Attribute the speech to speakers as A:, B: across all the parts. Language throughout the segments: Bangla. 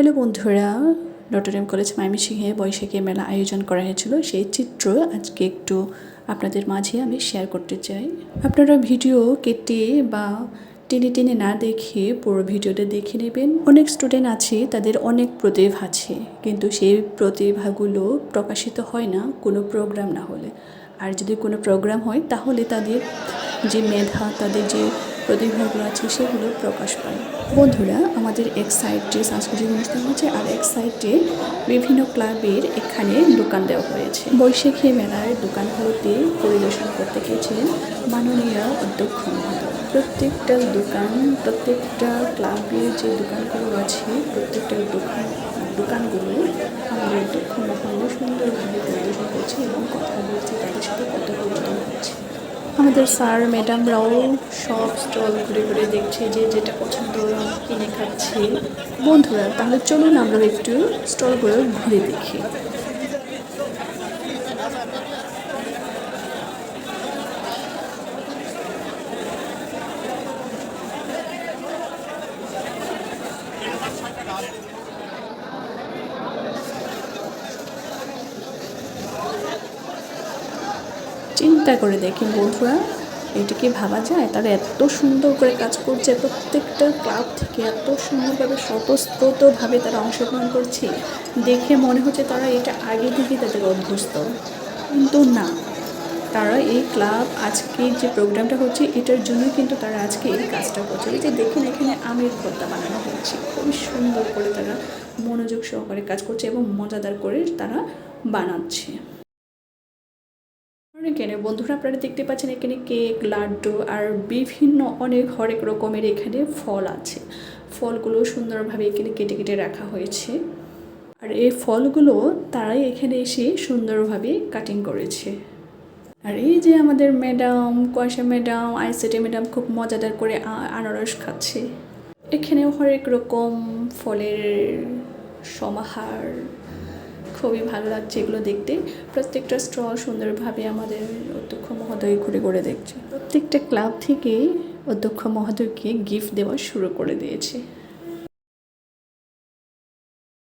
A: হ্যালো বন্ধুরা নটরডেম কলেজ ময়মনসিংহে বৈশাখী মেলা আয়োজন করা হয়েছিল। সেই চিত্র আজকে একটু আপনাদের মাঝে আমি শেয়ার করতে চাই। আপনারা ভিডিও কেটে বা টেনে টেনে না দেখে পুরো ভিডিওটা দেখে নেবেন। অনেক স্টুডেন্ট আছে, তাদের অনেক প্রতিভা আছে, কিন্তু সেই প্রতিভাগুলো প্রকাশিত হয় না কোনো প্রোগ্রাম না হলে। আর যদি কোনো প্রোগ্রাম হয়, তাহলে তাদের যে মেধা, তাদের যে প্রতিভাগুলো আছে, সেগুলো প্রকাশ পায়। বন্ধুরা, আমাদের এক সাইডে সাংস্কৃতিক অনুষ্ঠান হচ্ছে আর এক সাইডে বিভিন্ন ক্লাবের এখানে দোকান দেওয়া হয়েছে। বৈশাখী মেলার দোকানগুলোতে পরিদর্শন করতে গিয়েছিলেন মাননীয় অধ্যক্ষ প্রত্যেকটা দোকান, প্রত্যেকটা ক্লাবের যে দোকানগুলো আছে, প্রত্যেকটা দোকান, দোকানগুলো আমাদের অধ্যক্ষ মহোদয় সুন্দরভাবে পরিদর্শন করছে এবং কথা বলছে তাদের সাথে কথোপকথন হচ্ছে আমাদের স্যার ম্যাডামরাও সব স্টল ঘুরে ঘুরে দেখছে যে যেটা পছন্দ কিনে খাচ্ছে। বন্ধুরা, তাহলে চলুন আমরা একটু স্টলগুলো ঘুরে দেখি। চিন্তা করে দেখি বন্ধুরা, এটা কি ভাবা যায়? তারা এত সুন্দর করে কাজ করছে, প্রত্যেকটা ক্লাব থেকে এত সুন্দরভাবে স্বতঃস্ফূর্তভাবে তারা অংশগ্রহণ করছে। দেখে মনে হচ্ছে তারা এটা আগে থেকে তাদের অভ্যস্ত। কিন্তু না, তারা এই ক্লাব আজকে যে প্রোগ্রামটা হচ্ছে, এটার জন্য কিন্তু তারা আজকে এই কাজটা করছে। এই যে দেখেন, এখানে আমের ভর্তা বানানো হচ্ছে। খুবই সুন্দর করে তারা মনোযোগ সহকারে কাজ করছে এবং মজাদার করে তারা বানাচ্ছে। এখানে বন্ধুরা, আপনারা দেখতে পাচ্ছেন এখানে কেক, লাড্ডু আর বিভিন্ন অনেক হরেক রকমের এখানে ফল আছে। ফলগুলো সুন্দরভাবে এখানে কেটে কেটে রাখা হয়েছে। আর এই ফলগুলো তারাই এখানে এসে সুন্দরভাবে কাটিং করেছে। আর এই যে আমাদের ম্যাডাম কয়সা ম্যাডাম, আইসিটি ম্যাডাম খুব মজাদার করে আনারস খাচ্ছে। এখানে হরেক রকম ফলের সমাহার খুবই ভালো লাগছে এগুলো দেখতে। প্রত্যেকটা স্টল সুন্দরভাবে আমাদের অধ্যক্ষ মহোদয় ঘুরে ঘুরে দেখছে। প্রত্যেকটা ক্লাব থেকে অধ্যক্ষ মহোদয়কে গিফট দেওয়া শুরু করে দিয়েছে।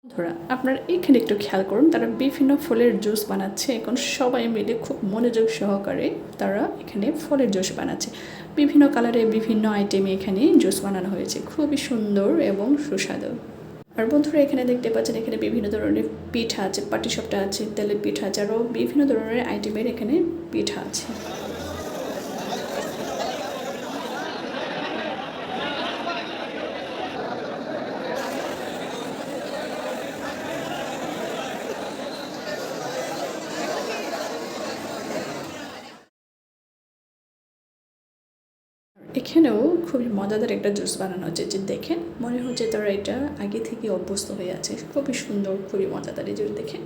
A: ধরা আপনারা এখানে একটু খেয়াল করুন, তারা বিভিন্ন ফলের জুস বানাচ্ছে। এখন সবাই মিলে খুব মনোযোগ সহকারে তারা এখানে ফলের জুস বানাচ্ছে। বিভিন্ন কালারে বিভিন্ন আইটেমে এখানে জুস বানানো হয়েছে। খুবই সুন্দর এবং সুস্বাদু। আর বন্ধুরা, এখানে দেখতে পাচ্ছেন, এখানে বিভিন্ন ধরনের পিঠা আছে, পাটিসপটা আছে, তেলের পিঠা আছে আরও বিভিন্ন ধরনের আইটেমের এখানে পিঠা আছে। এখানেও খুবই মজাদার একটা জুস বানানো হচ্ছে, যে দেখেন মনে হচ্ছে তারা এটা আগে থেকে অভ্যস্ত হয়ে আছে। খুবই সুন্দর, খুবই মজাদার এই জুস দেখেন।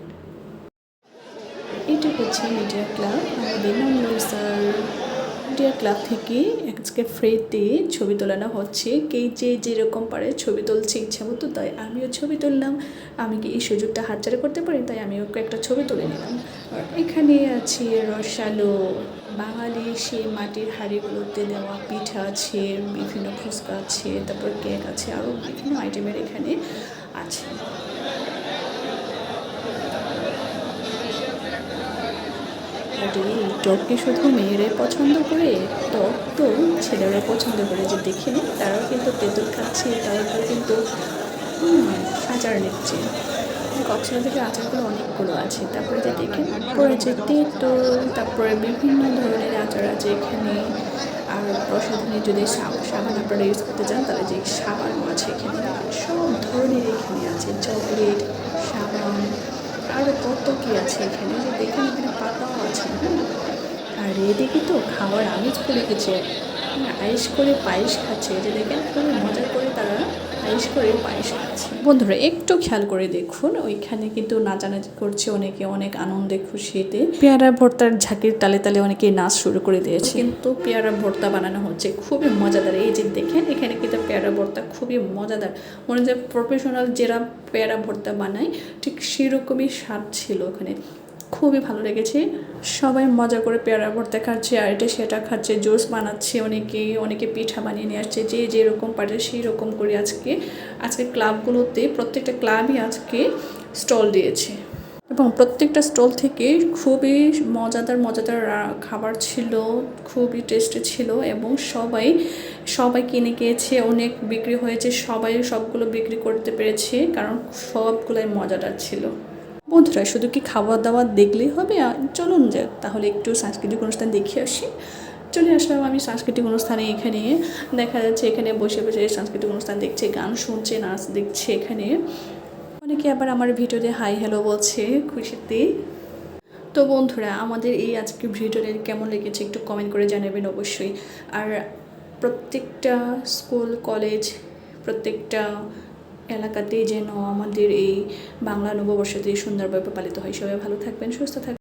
A: এটা হচ্ছে মিডিয়া ক্লাব, আমাদের স্যার। মিডিয়া ক্লাব থেকে আজকে ফ্রিতে ছবি তোলানো হচ্ছে। কে যে যেরকম পারে ছবি তুলছে ইচ্ছা মতো, তাই আমিও ছবি তুললাম। আমি কি এই সুযোগটা হাতছাড়া করতে পারি? তাই আমিও একটা ছবি তুলে নিলাম। এখানে আছে রসালো। বাঙালি সেই মাটির হাঁড়িগুলোতে দেওয়া পিঠা আছে, বিভিন্ন ফুচকা আছে, তারপর কেক আছে আরও বিভিন্ন আইটেমের এখানে আছে। এই শুধু মেয়েরাই পছন্দ করে টক তো ছেলেরা পছন্দ করে, যে দেখে তারাও কিন্তু তেঁতুল খাচ্ছে, তারপরে কিন্তু আচার নিচ্ছে কক্সবাজারের আচারগুলো অনেকগুলো আছে। তারপরে যে দেখেন পরে যে তেঁতুল, তারপরে বিভিন্ন ধরনের আচার আছে এখানে। আর প্রসাধনী যদি সাবান আপনারা ইউজ করতে চান, তাহলে যে সাবানও আছে এখানে। সব ধরনের এখানে আছে। চকলেট, সাবান আরও কত কি আছে এখানে। যে দেখেন এখানে পাতাও আছে। হ্যাঁ আর এদিকে তো খাওয়ার আমেজ পড়ে গেছে। আয়েস করে পায়েস খাচ্ছে। এটা দেখেন খুবই মজা করে তারা আইস করে পায়েস খাচ্ছে। বন্ধুরা, একটু খেয়াল করে দেখুন, ওইখানে কিন্তু নাচানাচি করছে অনেকে, অনেক আনন্দে খুশিতে। পেয়ারা ভর্তার ঝাঁকির তালে তালে অনেকে নাচ শুরু করে দিয়েছে। কিন্তু পেয়ারা ভর্তা বানানো হচ্ছে, খুবই মজাদার। এই যে দেখেন, এখানে কিন্তু পেয়ারা ভর্তা খুবই মজাদার। মনে যে প্রফেশনাল যারা পেয়ারা ভর্তা বানায়, ঠিক সেরকমই স্বাদ ছিল ওখানে। খুবই ভালো লেগেছে। সবাই মজা করে পেয়ারা ভর্তা খাচ্ছে, আর এটা সেটা খাচ্ছে, জুস বানাচ্ছে, অনেকে অনেকে পিঠা বানিয়ে নিয়ে আসছে, যে যেরকম পারে সেই রকম করে আজকে আজকে ক্লাবগুলোতে প্রত্যেকটা ক্লাবই আজকে স্টল দিয়েছে। এবং প্রত্যেকটা স্টল থেকে খুবই মজাদার মজাদার খাবার ছিল, খুবই টেস্টি ছিল, এবং সবাই সবাই কিনে গিয়েছে অনেক বিক্রি হয়েছে, সবাই সবগুলো বিক্রি করতে পেরেছে, কারণ সবগুলোই মজাদার ছিল। বন্ধুরা, শুধু কি খাবার দাবার দেখলেই হবে? চলুন যে, তাহলে একটু সাংস্কৃতিক অনুষ্ঠান দেখে আসি। চলে আসলাম আমি সাংস্কৃতিক অনুষ্ঠানে এখানে। দেখা যাচ্ছে এখানে বসে বসে সাংস্কৃতিক অনুষ্ঠান দেখছে, গান শুনছে, নাচ দেখছে এখানে। অনেকে আবার আমার ভিডিওতে হাই হ্যালো বলছে খুশিতে। তো বন্ধুরা, আমাদের এই আজকে ভিডিওটা কেমন লেগেছে একটু কমেন্ট করে জানাবেন অবশ্যই। আর প্রত্যেকটা স্কুল, কলেজ, প্রত্যেকটা এলাকাতেই যেন আমাদের এই বাংলা নববর্ষটি সুন্দরভাবে পালিত হয়। সবাই ভালো থাকবেন সুস্থ থাকবেন।